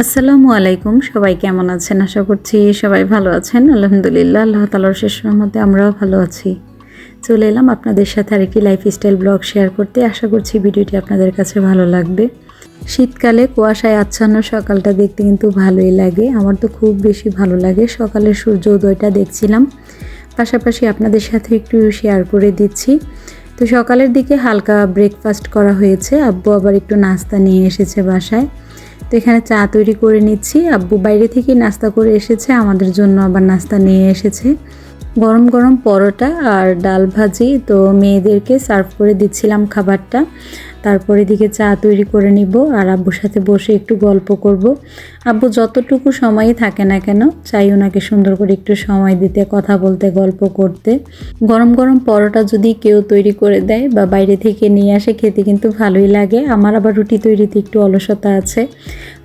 আসসালামু আলাইকুম, সবাই কেমন আছেন? আশা করছি সবাই ভালো আছেন। আলহামদুলিল্লাহ, আল্লাহ তালার শেষ মধ্যে আমরাও ভালো আছি। চলে এলাম আপনাদের সাথে আরেকটি লাইফস্টাইল ব্লগ শেয়ার করতে। আশা করছি ভিডিওটি আপনাদের কাছে ভালো লাগবে। শীতকালে কুয়াশায় আচ্ছন্ন সকালটা দেখতে কিন্তু ভালোই লাগে। আমার তো খুব বেশি ভালো লাগে। সকালের সূর্য উদয়টা দেখছিলাম। পাশাপাশি আপনাদের সাথে একটু শেয়ার করে দিচ্ছি। তো সকালের দিকে হালকা ব্রেকফাস্ট করা হয়েছে। আব্বু আবার একটু নাস্তা নিয়ে এসেছে বাসায়। তো এখানে চা তৈরি করে নিচ্ছি। আব্বু বাইরে থেকে নাস্তা করে এসেছে, আমাদের জন্য আবার নাস্তা নিয়ে এসেছে। গরম গরম পরোটা আর ডাল ভাজি। তো মেয়েদেরকে সার্ভ করে দিচ্ছিলাম খাবারটা। তারপরে দিকে চা তৈরি করে নিব আর আব্বুর সাথে বসে একটু গল্প করব। আব্বু যতটুকু সময়ই থাকে না কেন, চাই ওনাকে সুন্দর করে একটু সময় দিতে, কথা বলতে, গল্প করতে। গরম গরম পরোটা যদি কেউ তৈরি করে দেয় বা বাইরে থেকে নিয়ে আসে, খেতে কিন্তু ভালোই লাগে। আমার আবার রুটি তৈরিতে একটু অলসতা আছে।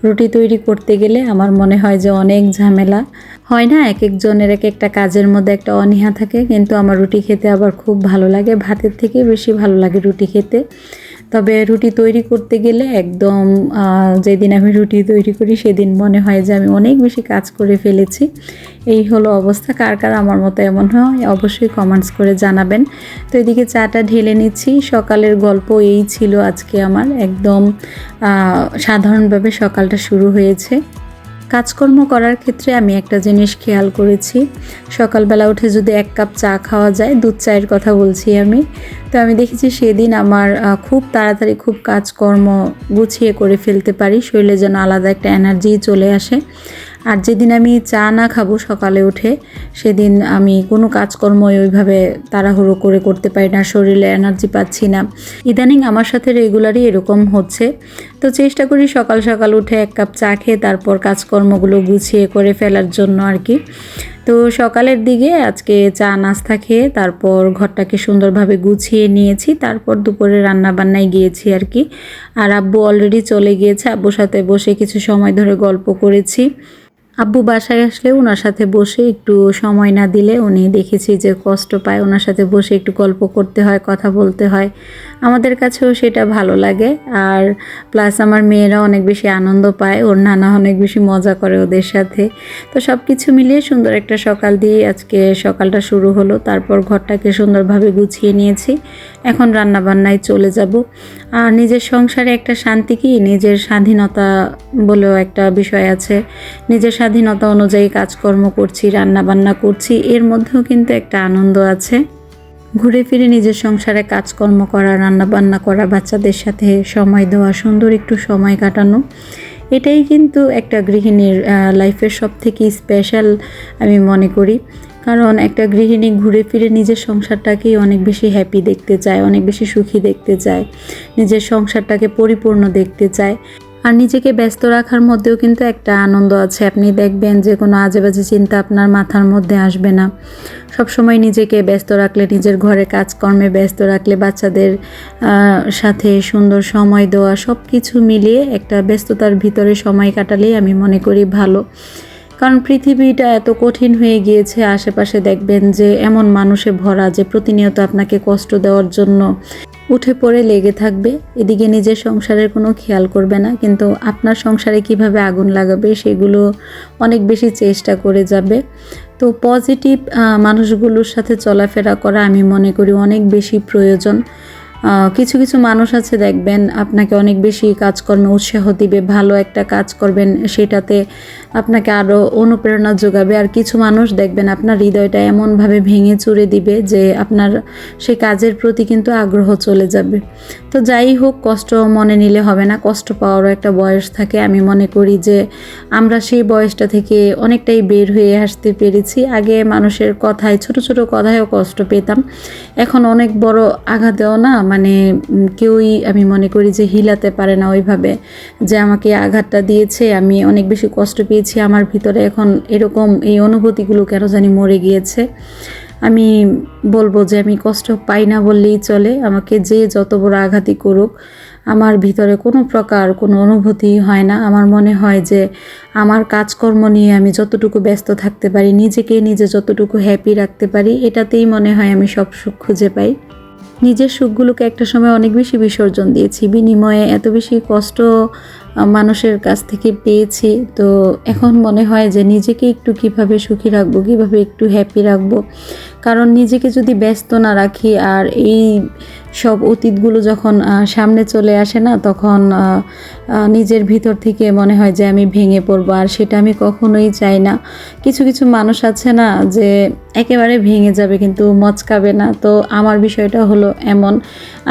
রুটি তৈরি করতে গেলে আমার মনে হয় যে অনেক ঝামেলা। হয় না? এক একজনের এক একটা কাজের মধ্যে একটা অনীহা থাকে, কিন্তু আমার রুটি খেতে আবার খুব ভালো লাগে। ভাতের থেকে বেশি ভালো লাগে রুটি খেতে। তবে রুটি তৈরি করতে গেলে একদম যেদিন আমি রুটি তৈরি করি সেদিন মনে হয় যে আমি অনেক বেশি কাজ করে ফেলেছি। এই হলো অবস্থা। কার কার আমার মতো এমন হয় অবশ্যই কমেন্টস করে জানাবেন। তো এদিকে চাটা ঢেলে নিচ্ছি। সকালের গল্প এই ছিল আজকে আমার। একদম সাধারণভাবে সকালটা শুরু হয়েছে। কাজকর্ম করার ক্ষেত্রে আমি একটা জিনিস খেয়াল করেছি। সকালবেলা উঠে যদি এক কাপ চা খাওয়া যায়, দুধ চায়ের কথা বলছি আমি, তো আমি দেখেছি সেদিন আমার খুব তাড়াতাড়ি খুব কাজকর্ম গুছিয়ে করে ফেলতে পারি, শরীরে যেন আলাদা একটা এনার্জি চলে আসে। আর যেদিন আমি চা না খাব সকালে উঠে, সেদিন আমি কোনো কাজকর্মই ওইভাবে তাড়াহুড়ো করে করতে পারি না, শরীরে এনার্জি পাচ্ছি না। ইদানিং আমার সাথে রেগুলারই এরকম হচ্ছে। তো চেষ্টা করি সকাল সকাল উঠে এক কাপ চা খেয়ে তারপর কাজকর্মগুলো গুছিয়ে করে ফেলার জন্য আর কি। তো সকালের দিকে আজকে চা, নাস্তা খেয়ে তারপর ঘরটাকে সুন্দরভাবে গুছিয়ে নিয়েছি। তারপর দুপুরে রান্না বান্নায় গিয়েছি আর কি। আর আব্বু অলরেডি চলে গিয়েছে। আব্বুর সাথে বসে কিছু সময় ধরে গল্প করেছি। আব্বু বাসায় আসলে ওনার সাথে বসে একটু সময় না দিলে উনি দেখেছি যে কষ্ট পায়। ওনার সাথে বসে একটু গল্প করতে হয়, কথা বলতে হয়। আমাদের কাছেও সেটা ভালো লাগে। আর প্লাস আমার মেয়েরা অনেক বেশি আনন্দ পায়, ওর নানা অনেক বেশি মজা করে ওদের সাথে। তো সব কিছু মিলিয়ে সুন্দর একটা সকাল দিয়ে আজকে সকালটা শুরু হলো। তারপর ঘরটাকে সুন্দরভাবে গুছিয়ে নিয়েছি। এখন রান্না বান্নায় চলে যাব। আর নিজের সংসারে একটা শান্তি কি? নিজের স্বাধীনতা বলেও একটা বিষয় আছে। নিজের স্বাধীনতা অনুযায়ী কাজকর্ম করছি রান্না বান্না করছি, এর মধ্যেও কিন্তু একটা আনন্দ আছে। ঘুরে ফিরে নিজের সংসারে কাজকর্ম করা রান্না বান্না করা, বাচ্চাদের সাথে সময় দেওয়া, সুন্দর একটু সময় কাটানো, এটাই কিন্তু একটা গৃহিণীর লাইফের সব থেকে স্পেশাল আমি মনে করি। কারণ একটা গৃহিণী ঘুরে ফিরে নিজের সংসারটাকেই অনেক বেশি হ্যাপি দেখতে চায়, অনেক বেশি সুখী দেখতে চায়, নিজের সংসারটাকে পরিপূর্ণ দেখতে চায়। আর নিজেকে ব্যস্ত রাখার মধ্যেও কিন্তু একটা আনন্দ আছে। আপনি দেখবেন যে কোনো আজেবাজে চিন্তা আপনার মাথার মধ্যে আসবে না। সবসময় নিজেকে ব্যস্ত রাখলে, নিজের ঘরে কাজকর্মে ব্যস্ত রাখলে, বাচ্চাদের সাথে সুন্দর সময় দেওয়া সব কিছু মিলিয়ে একটা ব্যস্ততার ভিতরে সময় কাটালেই আমি মনে করি ভালো। কারণ পৃথিবীটা এত কঠিন হয়ে গিয়েছে, আশেপাশে দেখবেন যে এমন মানুষে ভরা যে প্রতিনিয়ত আপনাকে কষ্ট দেওয়ার জন্য উঠে পড়ে লেগে থাকবে। এদিকে নিজের সংসারের কোনো খেয়াল করবে না, কিন্তু আপনার সংসারে কীভাবে আগুন লাগাবে সেগুলো অনেক বেশি চেষ্টা করে যাবে। তো পজিটিভ মানুষগুলোর সাথে চলাফেরা করা আমি মনে করি অনেক বেশি প্রয়োজন। কিছু কিছু মানুষ আছে দেখবেন আপনাকে অনেক বেশি কাজকর্মে উৎসাহ দিবে, ভালো একটা কাজ করবেন সেটাতে আপনাকে আরও অনুপ্রেরণা যোগাবে। আর কিছু মানুষ দেখবেন আপনার হৃদয়টা এমনভাবে ভেঙে চুরে দিবে যে আপনার সেই কাজের প্রতি কিন্তু আগ্রহ চলে যাবে। তো যাই হোক, কষ্ট মনে নিলে হবে না, কষ্ট পাওয়ারও একটা বয়স থাকে। আমি মনে করি যে আমরা সেই বয়সটা থেকে অনেকটাই বের হয়ে আসতে পেরেছি। আগে মানুষের কথায়, ছোট ছোট কথায়ও কষ্ট পেতাম। এখন অনেক বড় আঘাতেও না মানে কেউই আমি মনে করি যে হিলাতে পারে না ওইভাবে যে আমাকে আঘাতটা দিয়েছে। আমি অনেক বেশি কষ্ট পেয়েছি আমার ভিতরে এখন এরকম এই অনুভূতিগুলো কেন জানি মরে গিয়েছে। আমি বলব যে আমি কষ্ট পাই না বললেই চলে, আমাকে যে যত বড় আঘাতই করুক, আমার ভিতরে কোনো প্রকার কোনো অনুভূতি হয় না। আমার মনে হয় যে আমার কাজকর্ম নিয়ে আমি যতটুকু ব্যস্ত থাকতে পারি, নিজেকে নিজে যতটুকু হ্যাপি রাখতে পারি, এটাতেই মনে হয় আমি সব সুখ খুঁজে পাই। নিজের সুখগুলোকে একটা সময় অনেক বেশি বিসর্জন দিয়েছি। বিনিময়ে এত বেশি কষ্ট মানুষের কাছ থেকে পেয়েছি। তো এখন মনে হয় যে নিজেকে একটু কীভাবে সুখী রাখব, কীভাবে একটু হ্যাপি রাখব? কারণ নিজেকে যদি ব্যস্ত না রাখি আর এই সব অতীতগুলো যখন সামনে চলে আসে না, তখন নিজের ভিতর থেকে মনে হয় যে আমি ভেঙে পড়ব, আর সেটা আমি কখনোই চাই না। কিছু কিছু মানুষ আছে না যে একেবারে ভেঙে যাবে কিন্তু মচকাবে না। তো আমার বিষয়টা হলো এমন,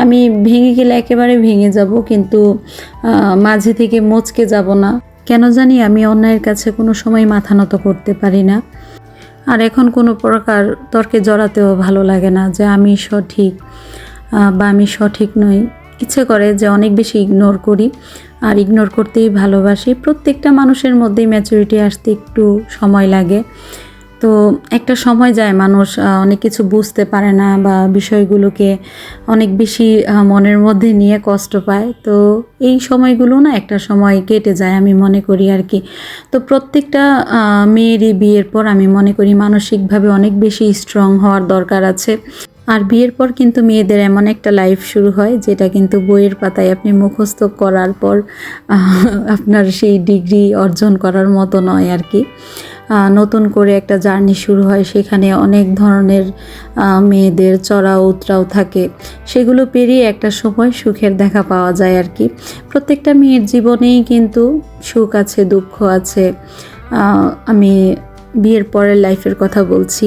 আমি ভেঙে গেলে একেবারে ভেঙে যাব কিন্তু মাঝে থেকে মচকে যাব না। কেন জানি আমি অন্যায়ের কাছে কোনো সময় মাথা নত করতে পারি না। আর এখন কোনো প্রকার তর্কে জড়াতেও ভালো লাগে না যে আমি সঠিক। বা আমি সঠিক নই। ইচ্ছে করে যে অনেক বেশি ইগনোর করি আর ইগনোর করতেই ভালোবাসি। প্রত্যেকটা মানুষের মধ্যেই ম্যাচুরিটি আসতে একটু সময় লাগে। তো একটা সময় যায় মানুষ অনেক কিছু বুঝতে পারে না বা বিষয়গুলোকে অনেক বেশি মনের মধ্যে নিয়ে কষ্ট পায়। তো এই সময়গুলো না একটা সময় কেটে যায় আমি মনে করি আর কি। তো প্রত্যেকটা মেয়েরই বিয়ের পর আমি মনে করি মানসিকভাবে অনেক বেশি স্ট্রং হওয়ার দরকার আছে। আর বিয়ের পর কিন্তু মেয়েদের এমন একটা লাইফ শুরু হয়, যেটা কিন্তু বইয়ের পাতায় আপনি মুখস্থ করার পর আপনার সেই ডিগ্রি অর্জন করার মতো নয় আর কি। নতুন করে একটা জার্নি শুরু হয়, সেখানে অনেক ধরনের মেয়েদের চড়াও উতরাও থাকে। সেগুলো পেরিয়ে একটা সময় সুখের দেখা পাওয়া যায় আর কি। প্রত্যেকটা মেয়ের জীবনেই কিন্তু সুখ আছে, দুঃখ আছে। আমি বিয়ের পরের লাইফের কথা বলছি।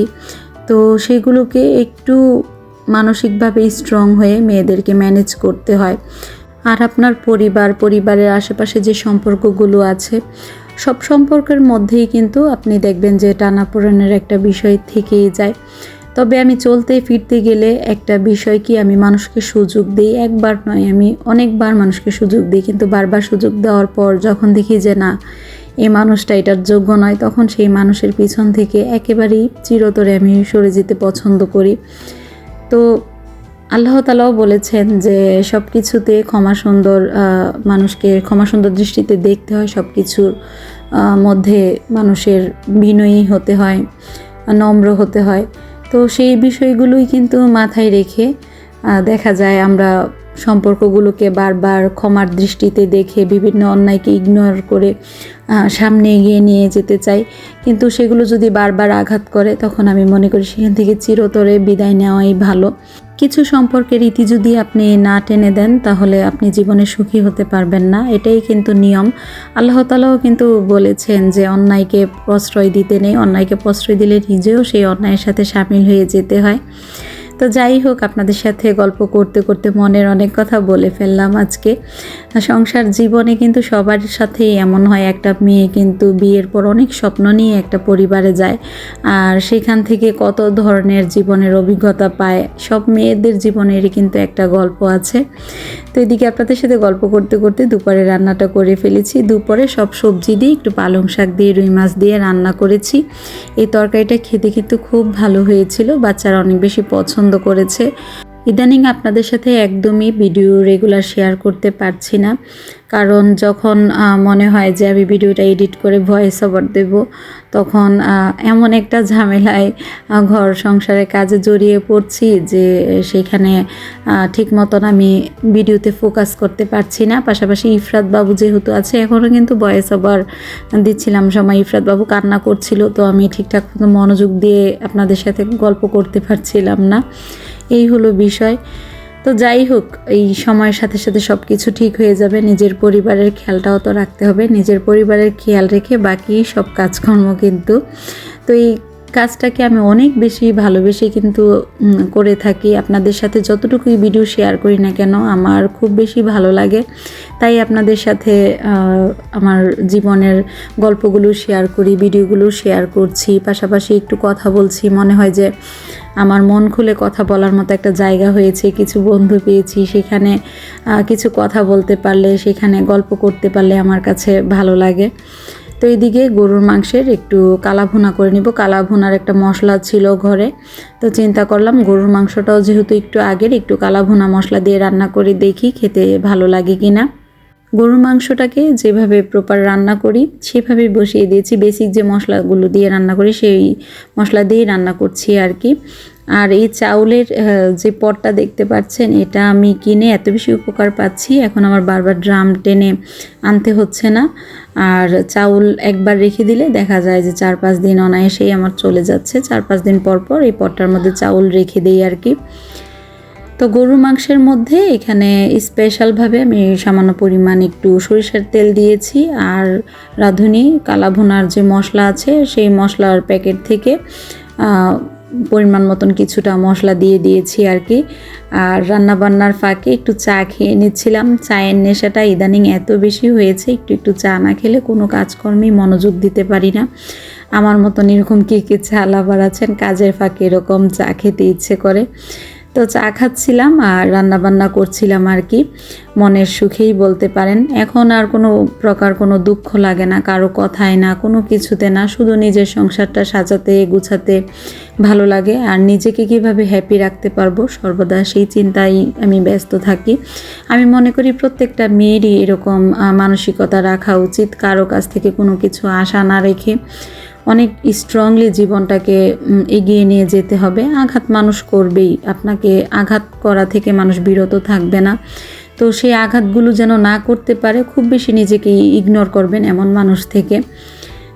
তো সেগুলোকে একটু মানসিকভাবে স্ট্রং হয়ে মেয়েদেরকে ম্যানেজ করতে হয়। আর আপনার পরিবার, পরিবারের আশেপাশে যে সম্পর্কগুলো আছে, সব সম্পর্কের মধ্যেই কিন্তু আপনি দেখবেন যে টানাপোড়েনের একটা বিষয় থেকেই যায়। তবে আমি চলতে ফিরতে গেলে একটা বিষয় কি, আমি মানুষকে সুযোগ দিই। একবার নয়, আমি অনেকবার মানুষকে সুযোগ দিই, কিন্তু বারবার সুযোগ দেওয়ার পর যখন দেখি যে না এই মানুষটা এটার যোগ্য নয়। তখন সেই মানুষের পিছন থেকে একেবারেই চিরতরে আমি সরে যেতে পছন্দ করি। তো আল্লাহ তালাও বলেছেন যে সব কিছুতে ক্ষমা সুন্দর মানুষকে ক্ষমা সুন্দর দৃষ্টিতে দেখতে হয়। সব কিছুর মধ্যে মানুষের বিনয়ী হতে হয়, নম্র হতে হয়। তো সেই বিষয়গুলোই কিন্তু মাথায় রেখে দেখা যায় আমরা সম্পর্কগুলোকে বারবার ক্ষমার দৃষ্টিতে দেখে বিভিন্ন অন্যায়কে ইগনোর করে সামনে এগিয়ে নিয়ে যেতে চাই। কিন্তু সেগুলো যদি বারবার আঘাত করে, তখন আমি মনে করি সেখান থেকে চিরতরে বিদায় নেওয়াই ভালো। কিছু সম্পর্কের রীতি যদি আপনি না টেনে দেন, তাহলে আপনি জীবনে সুখী হতে পারবেন না। এটাই কিন্তু নিয়ম। আল্লাহ তালাও কিন্তু বলেছেন যে, অন্যায়কে প্রশ্রয় দিতে নেই। অন্যায়কে প্রশ্রয় দিলে নিজেও সেই অন্যায়ের সাথে সামিল হয়ে যেতে হয়। তো যাই হোক, আপনাদের সাথে গল্প করতে করতে মনের অনেক কথা বলে ফেললাম আজকে। সংসার জীবনে কিন্তু সবার সাথেই এমন হয়, একটা মেয়ে কিন্তু বিয়ের পর অনেক স্বপ্ন নিয়ে একটা পরিবারে যায়, আর সেখান থেকে কত ধরনের জীবনের অভিজ্ঞতা পায়, সব মেয়েদের জীবনেরই কিন্তু একটা গল্প আছে। তো এদিকে আপনাদের সাথে গল্প করতে করতে দুপুরে রান্নাটা করে ফেলেছি। দুপুরে সব সবজি দিয়ে একটু পালং শাক দিয়ে, রুই মাছ দিয়ে রান্না করেছি। এই তরকারিটা খেতে কিন্তু খুব ভালো হয়েছিল, বাচ্চারা অনেক বেশি পছন্দ করেছে। ইদানিং আপনাদের সাথে একদমই ভিডিও রেগুলার শেয়ার করতে পারছি না। কারণ যখন মনে হয় যে আমি ভিডিওটা এডিট করে ভয়েস ওভার দেব, তখন এমন একটা ঝামেলায় ঘর সংসারের কাজে জড়িয়ে পড়ছি যে সেখানে ঠিক মতন আমি ভিডিওতে ফোকাস করতে পারছি না। পাশাপাশি ইফরাত বাবু যেহেতু আছে এখনও কিন্তু ভয়েস ওভার দিচ্ছিলাম। সময় ইফরাত বাবু কান্না করছিল, তো আমি ঠিকঠাক মনোযোগ দিয়ে আপনাদের সাথে গল্প করতে পারছিলাম না। এই হলো বিষয়। তো যাই হোক, এই সময়ের সাথে সাথে সব কিছু ঠিক হয়ে যাবে। নিজের পরিবারের খেয়ালটাও তো রাখতে হবে। নিজের পরিবারের খেয়াল রেখে বাকি সব কাজকর্ম কিন্তু তো এই কাজটাকে আমি অনেক বেশি ভালোবেসে কিন্তু করে থাকি। আপনাদের সাথে যতটুকুই ভিডিও শেয়ার করি না কেন, আমার খুব বেশি ভালো লাগে। তাই আপনাদের সাথে আমার জীবনের গল্পগুলো শেয়ার করি ভিডিওগুলো শেয়ার করছি। পাশাপাশি একটু কথা বলছি। মনে হয় যে, আমার মন খুলে কথা বলার মতো একটা জায়গা হয়েছে। কিছু বন্ধু পেয়েছি সেখানে কিছু কথা বলতে পারলে, সেখানে গল্প করতে পারলে আমার কাছে ভালো লাগে। তো এইদিকে গরুর মাংসের একটু কালা ভুনা করে নিব। কালা ভুনার একটা মশলা ছিল ঘরে। তো চিন্তা করলাম গরুর মাংসটাও যেহেতু একটু আগের, একটু কালা ভুনা মশলা দিয়ে রান্না করে দেখি খেতে ভালো লাগে কি না গরুর মাংসটাকে যেভাবে প্রপার রান্না করি, সেভাবেই বসিয়ে দিয়েছি। বেসিক যে মশলাগুলো দিয়ে রান্না করি, সেই মশলা দিয়েই রান্না করছি আর কি। আর এই চাউলের যে পটটা দেখতে পাচ্ছেন, এটা আমি কিনে এত বেশি উপকার পাচ্ছি। এখন আমার বারবার ড্রাম টেনে আনতে হচ্ছে না। আর চাউল একবার রেখে দিলে দেখা যায় যে চার পাঁচ দিন অনায়াসেই আমার চলে যাচ্ছে। চার পাঁচ দিন পর পর এই পটটার মধ্যে চাউল রেখে দিই আর কি। তো গরুর মাংসের মধ্যে এখানে স্পেশালভাবে আমি সামান্য পরিমাণ একটু সরিষার তেল দিয়েছি আর রাঁধুনি, কালাভুনার যে মশলা আছে, সেই মশলার প্যাকেট থেকে পরিমাণ মতন কিছুটা মশলা দিয়ে দিয়েছি আর কি। আর রান্নাবান্নার ফাঁকে একটু চা খেয়ে নিচ্ছিলাম। চায়ের নেশাটা ইদানিং এত বেশি হয়েছে, একটু একটু চা না খেলে কোনো কাজকর্মেই মনোযোগ দিতে পারি না। আমার মতন এরকম কী কী চা লাভার আছেন, কাজের ফাঁকে এরকম চা খেতে ইচ্ছে করে। তো চা খাচ্ছিলাম আর রান্না বান্না করছিলাম আর কি। মনের সুখেই বলতে পারেন। এখন আর কোনো প্রকার কোনো দুঃখ লাগে না, কারও কথায় না, কোনো কিছুতে না, শুধু নিজের সংসারটা সাজাতে, গুছাতে ভালো লাগে। আর নিজেকে কীভাবে হ্যাপি রাখতে পারব, সর্বদা সেই চিন্তায় আমি ব্যস্ত থাকি। আমি মনে করি প্রত্যেকটা মেয়েরই এরকম মানসিকতা রাখা উচিত। কারও কাছ থেকে কোনো কিছু আশা না রেখে অনেক স্ট্রংলি জীবনটাকে এগিয়ে নিয়ে যেতে হবে। আঘাত মানুষ করবেই। আপনাকে আঘাত করা থেকে মানুষ বিরত থাকবে না। তো সেই আঘাতগুলো যেন না করতে পারে, খুব বেশি নিজেকে ইগনোর করবেন এমন মানুষ থেকে।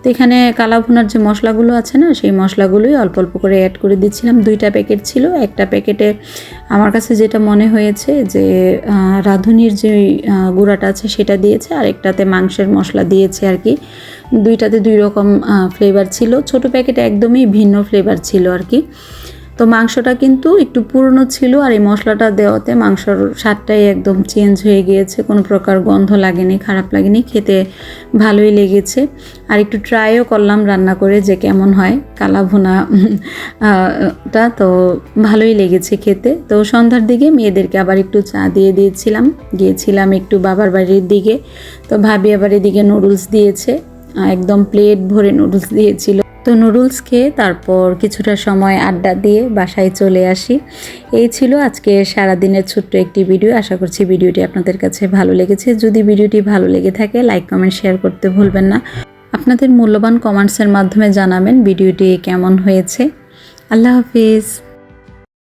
তো এখানে কালাভুনার যে মশলাগুলো আছে না, সেই মশলাগুলোই অল্প অল্প করে অ্যাড করে দিচ্ছিলাম। দুইটা প্যাকেট ছিল। একটা প্যাকেটে আমার কাছে যেটা মনে হয়েছে যে রাঁধুনির যে গুঁড়াটা আছে সেটা দিয়েছে। আর একটাতে মাংসের মশলা দিয়েছে আর কি। দুইটাতে দুই রকম ফ্লেভার ছিল। ছোট প্যাকেটে একদমই ভিন্ন ফ্লেভার ছিল আর কি। তো মাংসটা কিন্তু একটু পুরনো ছিল আর এই মশলাটা দেওয়াতে মাংসর স্বাদটাই একদম চেঞ্জ হয়ে গিয়েছে। কোনো প্রকার গন্ধ লাগেনি, খারাপ লাগেনি, খেতে ভালোই লেগেছে। আর একটু ট্রাইও করলাম রান্না করে যে কেমন হয় কালা ভুনা টা তো ভালোই লেগেছে খেতে। তো সন্ধ্যার দিকে মেয়েদেরকে আবার একটু চা দিয়ে দিয়েছিলাম। গিয়েছিলাম একটু বাবার বাড়ির দিকে। তো ভাবি আবার এদিকে নুডলস দিয়েছে। একদম প্লেট ভরে নুডলস দিয়েছিল। তো নুডলস খেয়ে তারপর কিছুটা সময় আড্ডা দিয়ে বাসায় চলে আসি। এই ছিল আজকে সারাদিনের ছোট্ট একটি ভিডিও। আশা করছি ভিডিওটি আপনাদের কাছে ভালো লেগেছে। যদি ভিডিওটি ভালো লেগে থাকে, লাইক, কমেন্ট, শেয়ার করতে ভুলবেন না। আপনাদের মূল্যবান কমেন্টসের মাধ্যমে জানাবেন ভিডিওটি কেমন হয়েছে। আল্লাহ হাফিজ।